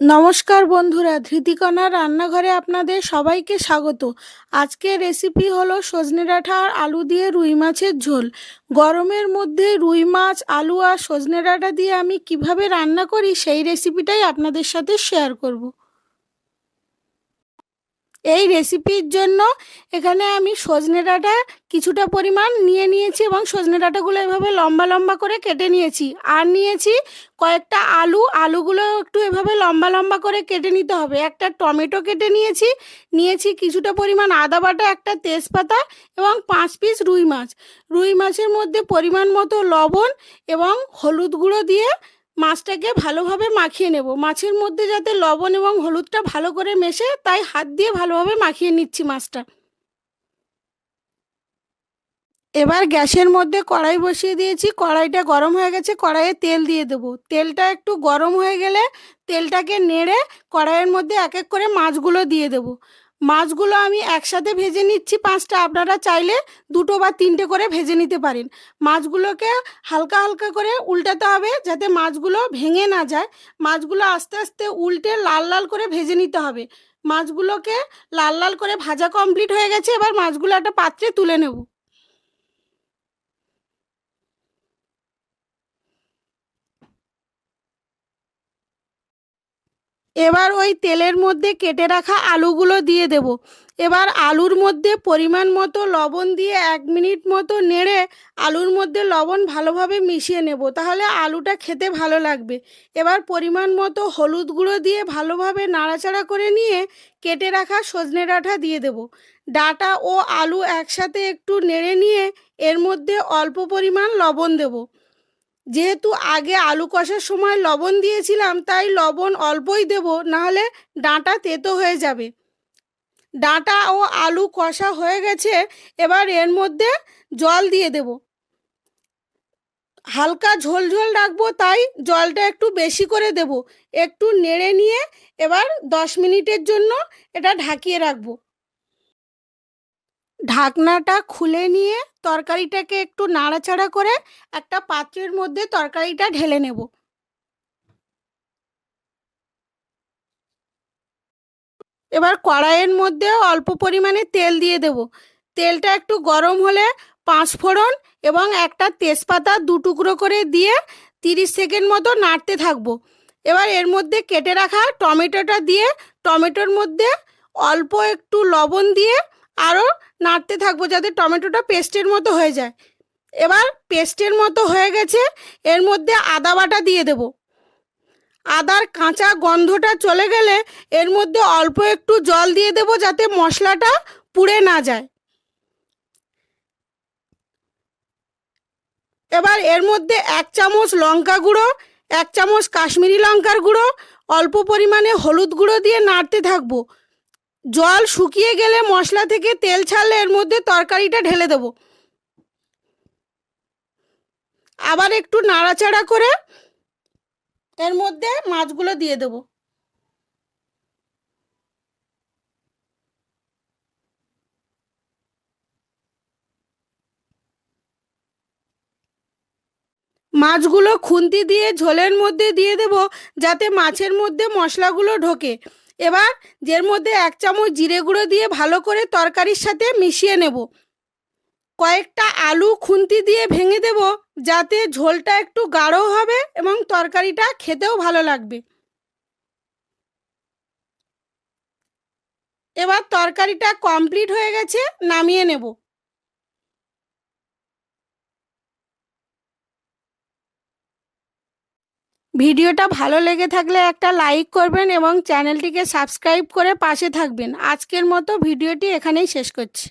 নমস্কার বন্ধুরা, ধৃতিকণা রান্নাঘরে আপনাদের সবাইকে স্বাগত। আজকের রেসিপি হলো সজনে ডাঁটা আর আলু দিয়ে রুই মাছের ঝোল। গরমের মধ্যে রুই মাছ, আলু আর সজনে ডাঁটা দিয়ে আমি কীভাবে রান্না করি সেই রেসিপিটাই আপনাদের সাথে শেয়ার করব। এই রেসিপির জন্য এখানে আমি সজনে ডাঁটা কিছুটা পরিমাণ নিয়ে নিয়েছি এবং সজনে ডাঁটাগুলো এভাবে লম্বা লম্বা করে কেটে নিয়েছি। আর নিয়েছি কয়েকটা আলু, আলুগুলো একটু এভাবে লম্বা লম্বা করে কেটে নিতে হবে। একটা টমেটো কেটে নিয়েছি নিয়েছি কিছুটা পরিমাণ আদা বাটা, একটা তেজপাতা এবং পাঁচ পিস রুই মাছ। রুই মাছের মধ্যে পরিমাণ মতো লবণ এবং হলুদ গুঁড়ো দিয়ে মাছটাকে ভালোভাবে মাখিয়ে নেব। মাছের মধ্যে যাতে লবণ এবং হলুদটা ভালো করে মেশে তাই হাত দিয়ে ভালোভাবে মাখিয়ে নিচ্ছি মাছটা। এবার গ্যাসের মধ্যে কড়াই বসিয়ে দিয়েছি। কড়াইটা গরম হয়ে গেছে, কড়াইয়ে তেল দিয়ে দেবো। তেলটা একটু গরম হয়ে গেলে তেলটাকে নেড়ে কড়াইয়ের মধ্যে এক এক করে মাছগুলো দিয়ে দেবো। মাছগুলো আমি একসাথে ভেজে নিচ্ছি, পাঁচটা। আপনারা চাইলে দুটো বা তিনটে করে ভেজে নিতে পারেন। মাছগুলোকে হালকা হালকা করে উল্টাতে হবে যাতে মাছগুলো ভেঙে না যায়। মাছগুলো আস্তে আস্তে উল্টে লাল লাল করে ভেজে নিতে হবে। মাছগুলোকে লাল লাল করে ভাজা কমপ্লিট হয়ে গেছে, এবার মাছগুলো একটা পাত্রে তুলে নেব। এবার ওই তেলের মধ্যে কেটে রাখা আলুগুলো দিয়ে দেব। এবার আলুর মধ্যে পরিমাণ মতো লবণ দিয়ে এক মিনিট মতো নেড়ে আলুর মধ্যে লবণ ভালোভাবে মিশিয়ে নেব, তাহলে আলুটা খেতে ভালো লাগবে। এবার পরিমাণ মতো হলুদ গুঁড়ো দিয়ে ভালোভাবে নাড়াচাড়া করে নিয়ে কেটে রাখা সজনে ডাঁটা দিয়ে দেব। ডাটা ও আলু একসাথে একটু নেড়ে নিয়ে এর মধ্যে অল্প পরিমাণ লবণ দেবো। যেহেতু আগে আলু কষার সময় লবণ দিয়েছিলাম, তাই লবণ অল্পই দেব, নাহলে ডাঁটা তেতো হয়ে যাবে। ডাঁটা ও আলু কষা হয়ে গেছে, এবার এর মধ্যে জল দিয়ে দেব। হালকা ঝোল ঝোল রাখব, তাই জলটা একটু বেশি করে দেব। একটু নেড়ে নিয়ে এবার দশ মিনিটের জন্য এটা ঢাকিয়ে রাখব। ঢাকনাটা খুলে নিয়ে তরকারিটাকে একটু নাড়াচাড়া করে একটা পাত্রের মধ্যে তরকারিটা ঢেলে নেব। এবার কড়াইয়ের মধ্যে অল্প পরিমাণে তেল দিয়ে দেব। তেলটা একটু গরম হলে পাঁচ ফোড়ন এবং একটা তেজপাতা দু টুকরো করে দিয়ে তিরিশ সেকেন্ড মতো নাড়তে থাকব। এবার এর মধ্যে কেটে রাখা টমেটোটা দিয়ে টমেটোর মধ্যে অল্প একটু লবণ দিয়ে আরও নাড়তে থাকব যাতে টমেটোটা পেস্টের মতো হয়ে যায়। এবার পেস্টের মতো হয়ে গেছে, এর মধ্যে আদা বাটা দিয়ে দেব। আদার কাঁচা গন্ধটা চলে গেলে এর মধ্যে অল্প একটু জল দিয়ে দেব যাতে মশলাটা পুড়ে না যায়। এবার এর মধ্যে এক চামচ লঙ্কা গুঁড়ো, এক চামচ কাশ্মীরি লঙ্কার গুঁড়ো, অল্প পরিমাণে হলুদ গুঁড়ো দিয়ে নাড়তে থাকব। জল শুকিয়ে গেলে মশলা থেকে তেল ছাড়লে এর মধ্যে তরকারিটা ঢেলে দেব। আবার একটু নাড়াচাড়া করে এর মধ্যে মাছগুলো দিয়ে দেব। মাছগুলো খুন্তি দিয়ে ঝোলের মধ্যে দিয়ে দেব যাতে মাছের মধ্যে মশলাগুলো ঢোকে। এবার যের মধ্যে এক চামচ জিরে গুঁড়ো দিয়ে ভালো করে তরকারির সাথে মিশিয়ে নেব। কয়েকটা আলু খুন্তি দিয়ে ভেঙে দেব যাতে ঝোলটা একটু গাঢ় হবে এবং তরকারিটা খেতেও ভালো লাগবে। এবার তরকারিটা কমপ্লিট হয়ে গেছে, নামিয়ে নেব। ভিডিওটা ভালো লেগে থাকলে একটা লাইক করবেন এবং চ্যানেলটিকে সাবস্ক্রাইব করে পাশে থাকবেন। আজকের মতো ভিডিওটি এখানেই শেষ করছি।